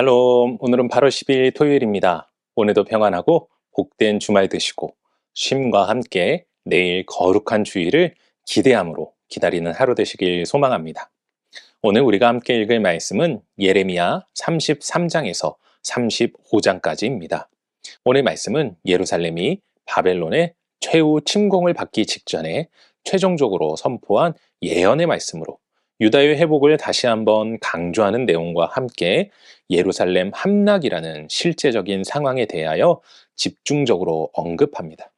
샬롬, 오늘은 8월 10일 토요일입니다. 오늘도 평안하고 복된 주말 되시고 쉼과 함께 내일 거룩한 주일을 기대함으로 기다리는 하루 되시길 소망합니다. 오늘 우리가 함께 읽을 말씀은 예레미야 33장에서 35장까지입니다. 오늘 말씀은 예루살렘이 바벨론의 최후 침공을 받기 직전에 최종적으로 선포한 예언의 말씀으로 유다의 회복을 다시 한번 강조하는 내용과 함께 예루살렘 함락이라는 실제적인 상황에 대하여 집중적으로 언급합니다.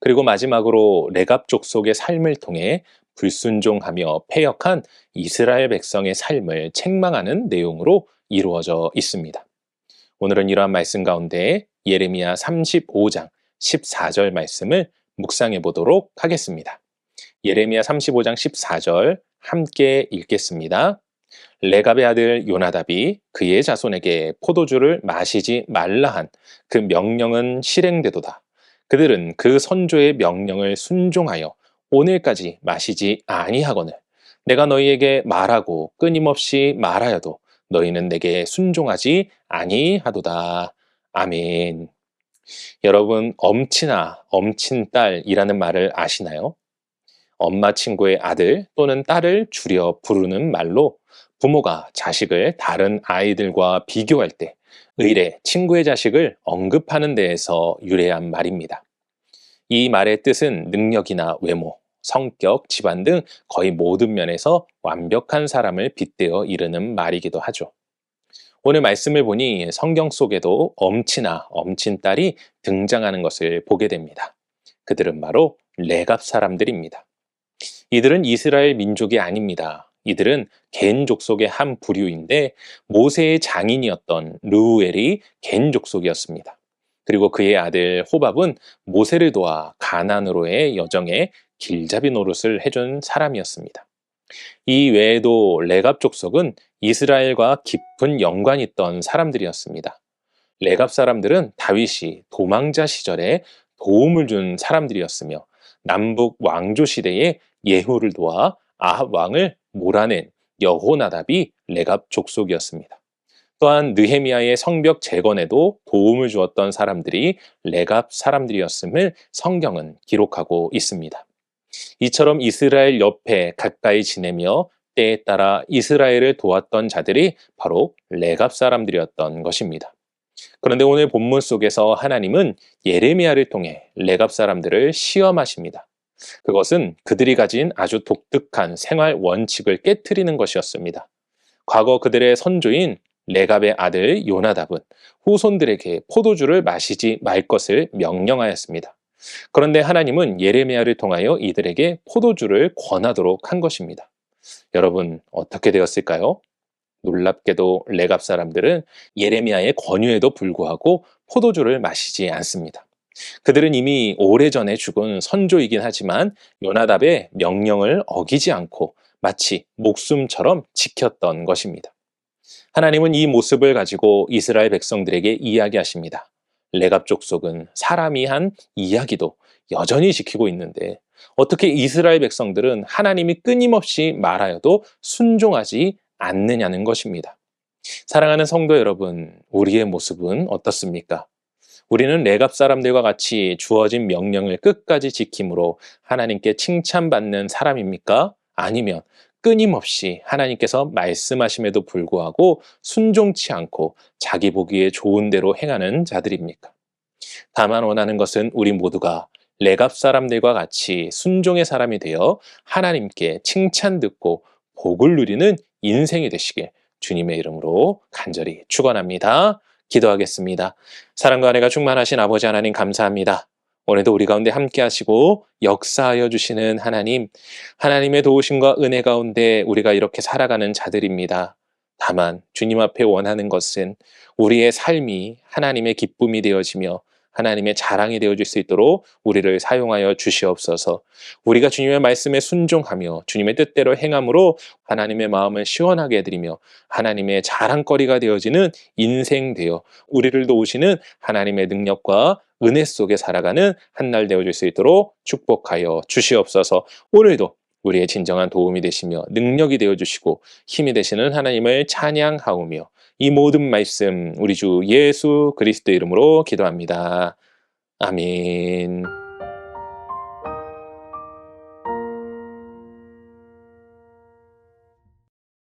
그리고 마지막으로 레갑 족속의 삶을 통해 불순종하며 패역한 이스라엘 백성의 삶을 책망하는 내용으로 이루어져 있습니다. 오늘은 이러한 말씀 가운데 예레미야 35장 14절 말씀을 묵상해 보도록 하겠습니다. 예레미야 35장 14절 함께 읽겠습니다. 레갑의 아들 요나답이 그의 자손에게 포도주를 마시지 말라 한 그 명령은 실행되도다. 그들은 그 선조의 명령을 순종하여 오늘까지 마시지 아니하거늘 내가 너희에게 말하고 끊임없이 말하여도 너희는 내게 순종하지 아니하도다. 아멘. 여러분 엄친아, 엄친딸이라는 말을 아시나요? 엄마 친구의 아들 또는 딸을 줄여 부르는 말로 부모가 자식을 다른 아이들과 비교할 때 의례 친구의 자식을 언급하는 데에서 유래한 말입니다. 이 말의 뜻은 능력이나 외모, 성격, 집안 등 거의 모든 면에서 완벽한 사람을 빗대어 이르는 말이기도 하죠. 오늘 말씀을 보니 성경 속에도 엄친아, 엄친딸이 등장하는 것을 보게 됩니다. 그들은 바로 레갑 사람들입니다. 이들은 이스라엘 민족이 아닙니다. 이들은 겐 족속의 한 부류인데 모세의 장인이었던 르우엘이 겐 족속이었습니다. 그리고 그의 아들 호밥은 모세를 도와 가난으로의 여정에 길잡이 노릇을 해준 사람이었습니다. 이 외에도 레갑 족속은 이스라엘과 깊은 연관이 있던 사람들이었습니다. 레갑 사람들은 다윗이 도망자 시절에 도움을 준 사람들이었으며 남북 왕조 시대에 예후를 도와 아합 왕을 몰아낸 여호나답이 레갑 족속이었습니다. 또한 느헤미야의 성벽 재건에도 도움을 주었던 사람들이 레갑 사람들이었음을 성경은 기록하고 있습니다. 이처럼 이스라엘 옆에 가까이 지내며 때에 따라 이스라엘을 도왔던 자들이 바로 레갑 사람들이었던 것입니다. 그런데 오늘 본문 속에서 하나님은 예레미야를 통해 레갑 사람들을 시험하십니다. 그것은 그들이 가진 아주 독특한 생활 원칙을 깨뜨리는 것이었습니다. 과거 그들의 선조인 레갑의 아들 요나답은 후손들에게 포도주를 마시지 말 것을 명령하였습니다. 그런데 하나님은 예레미야를 통하여 이들에게 포도주를 권하도록 한 것입니다. 여러분 어떻게 되었을까요? 놀랍게도 레갑 사람들은 예레미야의 권유에도 불구하고 포도주를 마시지 않습니다. 그들은 이미 오래전에 죽은 선조이긴 하지만 요나답의 명령을 어기지 않고 마치 목숨처럼 지켰던 것입니다. 하나님은 이 모습을 가지고 이스라엘 백성들에게 이야기하십니다. 레갑 족속은 사람이 한 이야기도 여전히 지키고 있는데 어떻게 이스라엘 백성들은 하나님이 끊임없이 말하여도 순종하지 않느냐는 것입니다. 사랑하는 성도 여러분, 우리의 모습은 어떻습니까? 우리는 레갑 사람들과 같이 주어진 명령을 끝까지 지킴으로 하나님께 칭찬받는 사람입니까? 아니면 끊임없이 하나님께서 말씀하심에도 불구하고 순종치 않고 자기 보기에 좋은 대로 행하는 자들입니까? 다만 원하는 것은 우리 모두가 레갑 사람들과 같이 순종의 사람이 되어 하나님께 칭찬 듣고 복을 누리는 인생이 되시길 주님의 이름으로 간절히 축원합니다. 기도하겠습니다. 사랑과 은혜가 충만하신 아버지 하나님 감사합니다. 오늘도 우리 가운데 함께 하시고 역사하여 주시는 하나님, 하나님의 도우심과 은혜 가운데 우리가 이렇게 살아가는 자들입니다. 다만 주님 앞에 원하는 것은 우리의 삶이 하나님의 기쁨이 되어지며 하나님의 자랑이 되어질 수 있도록 우리를 사용하여 주시옵소서. 우리가 주님의 말씀에 순종하며 주님의 뜻대로 행함으로 하나님의 마음을 시원하게 해드리며 하나님의 자랑거리가 되어지는 인생 되어 우리를 도우시는 하나님의 능력과 은혜 속에 살아가는 한 날 되어질 수 있도록 축복하여 주시옵소서. 오늘도 우리의 진정한 도움이 되시며 능력이 되어 주시고 힘이 되시는 하나님을 찬양하오며 이 모든 말씀 우리 주 예수 그리스도 이름으로 기도합니다. 아멘.